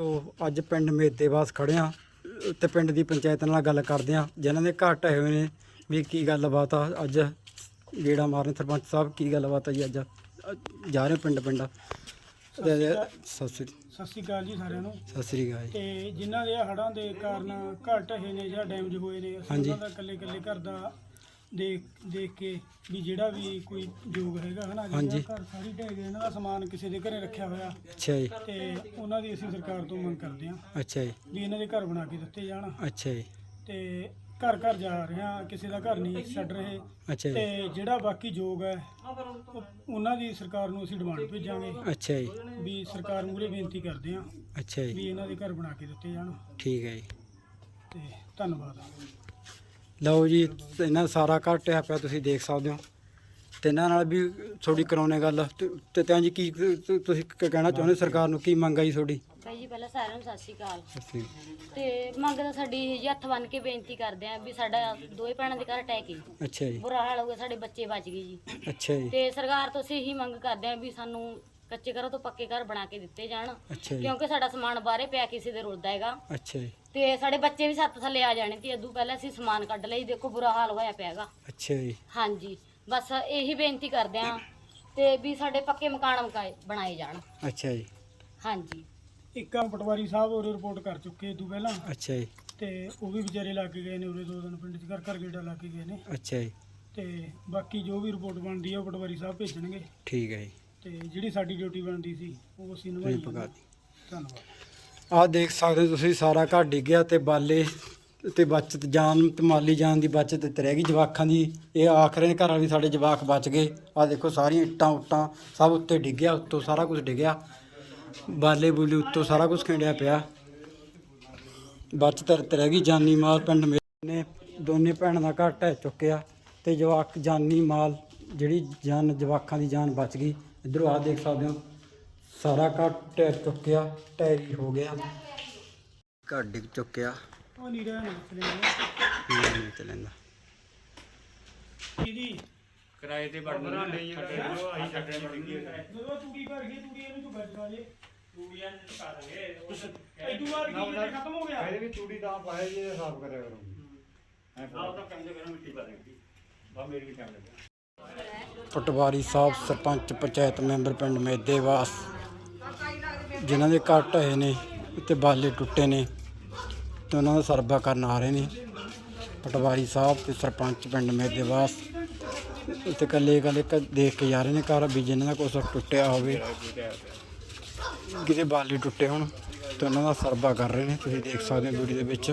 ਤੋਂ ਅੱਜ ਪਿੰਡ ਮੇਦੇਵਾਸ ਖੜੇ ਆ ਤੇ ਪਿੰਡ ਦੀ ਪੰਚਾਇਤ ਨਾਲ ਗੱਲ ਕਰਦੇ ਆ। ਜਿਨ੍ਹਾਂ ਦੇ ਘਰ ਢਹਿ ਹੋਏ ਨੇ ਵੀ ਕੀ ਗੱਲਬਾਤ ਆ ਅੱਜ? ਗੇੜਾ ਮਾਰਨ ਸਰਪੰਚ ਸਾਹਿਬ ਕੀ ਗੱਲਬਾਤ ਆ ਜੀ ਅੱਜ? ਜਾ ਰਹੇ ਪਿੰਡ ਪਿੰਡ? ਸਤਿ ਸ੍ਰੀ ਸਤਿ ਸ਼੍ਰੀ ਅਕਾਲ। ਜੀ ਸਾਰਿਆਂ ਨੂੰ। ਸਤਿ ਸ੍ਰੀ ਅਕਾਲ ਜੀ। ਤੇ ਜਿਨ੍ਹਾਂ ਦੇ ਹੜਾਂ ਦੇ ਕਾਰਨ ਘਰ ਢਹੇ ਨੇ ਜਾਂ ਡੈਮੇਜ ਹੋਏ ਨੇ ਹਾਂਜੀ। ਉਹਨਾਂ ਦਾ ਇਕੱਲੇ ਇਕੱਲੇ ਘਰ ਦਾ ਦੇਖ ਦੇਖ ਕੇ ਵੀ ਜਿਹੜਾ ਵੀ ਕੋਈ ਯੋਗ ਹੈਗਾ ਹਨਾ ਹਾਂਜੀ। ਜਿਹੜਾ ਘਰ ਸਾਰੀ ਢਹਿ ਗਏ ਇਹਨਾਂ ਦਾ ਸਮਾਨ ਕਿਸੇ ਦੇ ਘਰੇ ਰੱਖਿਆ ਹੋਇਆ। ਅੱਛਾ ਜੀ। ਤੇ ਉਹਨਾਂ ਦੀ ਅਸੀਂ ਸਰਕਾਰ ਤੋਂ ਮੰਗ ਕਰਦੇ ਹਾਂ ਅੱਛਾ ਜੀ। ਵੀ ਇਹਨਾਂ ਦੇ ਘਰ ਬਣਾ ਕੇ ਦਿੱਤੇ ਜਾਣ। ਅੱਛਾ ਜੀ। ਤੇ ਘਰ ਘਰ ਜਾ ਰਹੇ ਕਿਸੇ ਦਾ ਘਰ ਨਹੀਂ ਛੱਡ ਰਹੇ। ਅੱਛਾ ਜੀ। ਤੇ ਜਿਹੜਾ ਬਾਕੀ ਯੋਗ ਹੈ ਉਹ- ਉਹਨਾਂ ਦੀ ਸਰਕਾਰ ਨੂੰ ਅਸੀਂ ਡਿਮਾਂਡ ਭੇਜਾਂਗੇ ਅੱਛਾ ਜੀ। ਵੀ ਸਰਕਾਰ ਮੂਹਰੇ ਬੇਨਤੀ ਕਰਦੇ ਹਾਂ ਅੱਛਾ ਵੀ ਜੀ ਇਹਨਾਂ ਦੇ ਘਰ ਬਣਾ ਕੇ ਦਿੱਤੇ ਜਾਣ। ਠੀਕ ਹੈ ਜੀ। ਤੇ ਧੰਨਵਾਦ। ਲਓ ਜੀ ਇਹਨਾਂ ਦਾ ਸਾਰਾ ਘਰ ਢਹਿ ਪਿਆ ਤੁਸੀਂ ਦੇਖ ਸਕਦੇ ਹੋ। ਤੇ ਇਹਨਾਂ ਨਾਲ ਵੀ ਥੋੜੀ ਕਰਾਉਣੇ ਗੱਲ। ਤੇ- ਤੇ ਤਾਂ ਜੀ ਕੀ ਤੁ- ਤੁਸੀਂ ਕ- ਕਹਿਣਾ ਚਾਹੁੰਦੇ ਸਰਕਾਰ ਨੂੰ? ਕੀ ਮੰਗ ਆ ਜੀ ਤੁਹਾਡੀ? ਬਾਈ ਜੀ ਪਹਿਲਾਂ ਸਾਰਿਆਂ ਨੂੰ ਸਤਿ ਸ਼੍ਰੀ ਅਕਾਲ। ਤੇ ਮੰਗ ਤਾਂ ਸਾਡੀ ਇਹੀ ਜੀ ਹੱਥ ਬੰਨ ਕੇ ਬੇਨਤੀ ਕਰਦੇ ਆਂ ਵੀ ਸਾਡਾ ਦੋਵੇਂ ਭੈਣਾਂ ਦੇ ਘਰ ਅਟੈਕ ਹੀ ਅੱਛਾ ਜੀ। ਬੁਰਾ ਹਾਲ ਹੋ ਗਿਆ ਸਾਡੇ ਬੱਚੇ ਬਚ ਗਏ ਜੀ। ਅੱਛਾ ਜੀ। ਤੇ ਸਰਕਾਰ ਤੋਂ ਅਸੀਂ ਇਹੀ ਮੰਗ ਕਰਦੇ ਆਂ ਵੀ ਸਾਨੂੰ ਕੱਚੇ ਘਰਾਂ ਤੋਂ ਪੱਕੇ ਘਰ ਬਣਾ ਕੇ ਦਿੱਤੇ ਜਾਣ। ਅੱਛਾ ਜੀ। ਕਿਉਂਕਿ ਸਾਡਾ ਸਮਾਨ ਬਾਹਰੇ ਪਿਆ ਕਿਸੇ ਦੇ ਰੁਲਦਾ ਹੈਗਾ। ਅੱਛਾ ਜੀ। ਤੇ ਸਾਡੇ ਬੱਚੇ ਵੀ ਸੱਤ ਥੱਲੇ ਆ ਜਾਣੇ ਤੇ ਇਦੋਂ ਪਹਿਲਾਂ ਅਸੀਂ ਸਮਾਨ ਕੱਢ ਲਈ। ਦੇਖੋ ਬੁਰਾ ਹਾਲ ਹੋਇਆ ਪਿਆ ਹੈਗਾ। ਅੱਛਾ ਜੀ। ਹਾਂਜੀ। ਬਸ ਇਹੀ ਬੇਨਤੀ ਕਰਦੇ ਆਂ ਤੇ ਵੀ ਸਾਡੇ ਪੱਕੇ ਮਕਾਨ ਮਕਾਏ ਬਣਾਏ ਜਾਣ। ਅੱਛਾ ਜੀ। ਹਾਂਜੀ। ਇੱਕ ਆ ਪਟਵਾਰੀ ਸਾਹਿਬ ਉਰੇ ਰਿਪੋਰਟ ਕਰ ਚੁੱਕੇ ਤੋਂ ਪਹਿਲਾਂ। ਅੱਛਾ ਜੀ। ਤੇ ਉਹ ਵੀ ਵਿਚਾਰੇ ਲਾ ਕੇ ਗਏ ਨੇ ਉਰੇ ਦੋ ਦਿਨ ਪਿੰਡ 'ਚ ਘਰ ਘਰ ਗੇੜਾ ਲਾ ਕੇ ਗਏ ਨੇ। ਅੱਛਾ ਜੀ। ਤੇ ਬਾਕੀ ਜੋ ਵੀ ਰਿਪੋਰਟ ਬਣਦੀ ਆ ਉਹ ਪਟਵਾਰੀ ਸਾਹਿਬ ਭੇਜਣਗੇ। ਠੀਕ ਹੈ ਜੀ। ਤੇ ਜਿਹੜੀ ਸਾਡੀ ਡਿਊਟੀ ਬਣਦੀ ਸੀ ਉਹ ਅਸੀਂ ਤੁਸੀਂ ਨਿਭਾਈ ਪਕਾ ਜਾਂਦੇ। ਦਿੱਤੀ। ਧੰਨਵਾਦ। ਆਹ ਦੇਖ ਸਕਦੇ ਹੋ ਤੁਸੀਂ ਸਾਰਾ ਘਰ ਡਿੱਗਿਆ ਤੇ ਬਾਲੇ ਤੇ ਬਚਤ ਜਾਨ ਤੇ ਮਾਲੀ ਜਾਨ ਦੀ ਬਚਤ ਤੇ ਰਹਿ ਗਈ ਜਵਾਕਾਂ ਦੀ। ਇਹ ਆਖਰੇ ਘਰਾਂ ਵੀ ਸਾਡੇ ਜਵਾਕ ਬਚ ਗਏ। ਆਹ ਦੇਖੋ ਸਾਰੀਆਂ ਇੱਟਾਂ ਉੱਟਾਂ ਸਭ ਉੱਤੇ ਡਿੱਗਿਆ ਉੱਤੋਂ ਸਾਰਾ ਕੁਝ ਡਿੱਗਿਆ ਬਾਲੇ ਬੁਲੇ ਉੱਤੋਂ ਸਾਰਾ ਕੁਝ ਖਿੰਡਿਆ ਪਿਆ। ਬਚਤ ਤੇ ਰਹਿ ਗਈ ਜਾਨੀ ਮਾਲ ਪਿੰਡ ਮੇਰੇ ਨੇ ਦੋਨੇ ਭੈਣਾਂ ਦਾ ਘਰ ਢਹਿ ਚੁੱਕਿਆ ਤੇ ਜਵਾਕ ਜਾਨੀ ਮਾਲ ਜਿਹੜੀ ਜਾਨ ਜਵਾਕਾਂ ਦੀ ਜਾਨ ਬਚ ਗਈ। ਇਧਰੋਂ ਆਹ ਦੇਖ ਸਕਦੇ ਹੋ ਸਾਰਾ ਘਰ ਢਹਿ ਚੁੱਕਿਆ ਢਹਿਰੀ ਹੋ ਗਿਆ। ਘਰ ਡਿੱਗ ਚੁੱਕਿਆ। ਉਹ ਨਹੀਂ ਰਹਿਣ ਮਸਲੇ ਨਹੀਂ ਚੱਲਦਾ ਇਹਦੀ ਕਿਰਾਏ ਤੇ ਵੜਨਾ ਨਹੀਂ ਜਦੋਂ ਅਸੀਂ ਛੱਡਣੇ ਪੜੀਏ ਜਦੋਂ ਤੂੜੀ ਭਰ ਗਈ ਤੂੜੀ ਇਹਨੂੰ ਤੂੰ ਗੱਜ ਲਾ ਜੇ ਤੂੜੀਆਂ ਚੁਕਾ ਦਾਂਗੇ ਐਦੂ ਵਾਰ ਕੀ ਇਹ ਖਤਮ ਹੋ ਗਿਆ? ਇਹਦੇ ਵੀ ਤੂੜੀ ਤਾਂ ਪਾਇਆ ਜੀ ਇਹ ਸਾਫ਼ ਕਰਿਆ ਕਰੋ ਐਂ ਆਹ ਤਾਂ ਕੰਮ ਕਰਨਾ ਮਿੱਟੀ ਪਾ ਦੇਂਗੀ ਬਾ ਮੇਰੀ ਵੀ ਟਾਈਮ ਲੱਗਿਆ ਪਟਵਾਰੀ ਸਾਹਿਬ, ਸਰਪੰਚ, ਪੰਚਾਇਤ ਮੈਂਬਰ ਪਿੰਡ ਮੇਦੇਵਾਸ, ਜਿਨ੍ਹਾਂ ਦੇ ਘਰ ਢਹੇ ਨੇ ਤੇ ਬਾਲੇ ਟੁੱਟੇ ਨੇ ਤੇ ਉਹਨਾਂ ਦਾ ਸਰਵਾ ਕਰਨ ਆ ਰਹੇ ਨੇ। ਪਟਵਾਰੀ ਸਾਹਿਬ ਤੇ ਸਰਪੰਚ ਪਿੰਡ ਮੇਦੇਵਾਸ ਤੇ ਕੱਲੇ ਕੱਲੇ ਦੇਖ ਕੇ ਜਾ ਰਹੇ ਨੇ ਘਰ ਵੀ ਜਿਨ੍ਹਾਂ ਦਾ ਕੁਛ ਟੁੱਟਿਆ ਹੋਵੇ, ਕਿਤੇ ਬਾਲੇ ਟੁੱਟੇ ਹੋਣ ਤੇ ਉਹਨਾਂ ਦਾ ਸਰਵਾ ਕਰ ਰਹੇ ਨੇ। ਤੁਸੀਂ ਦੇਖ ਸਕਦੇ ਹੋ ਵੀਡੀਓ ਦੇ ਵਿੱਚ।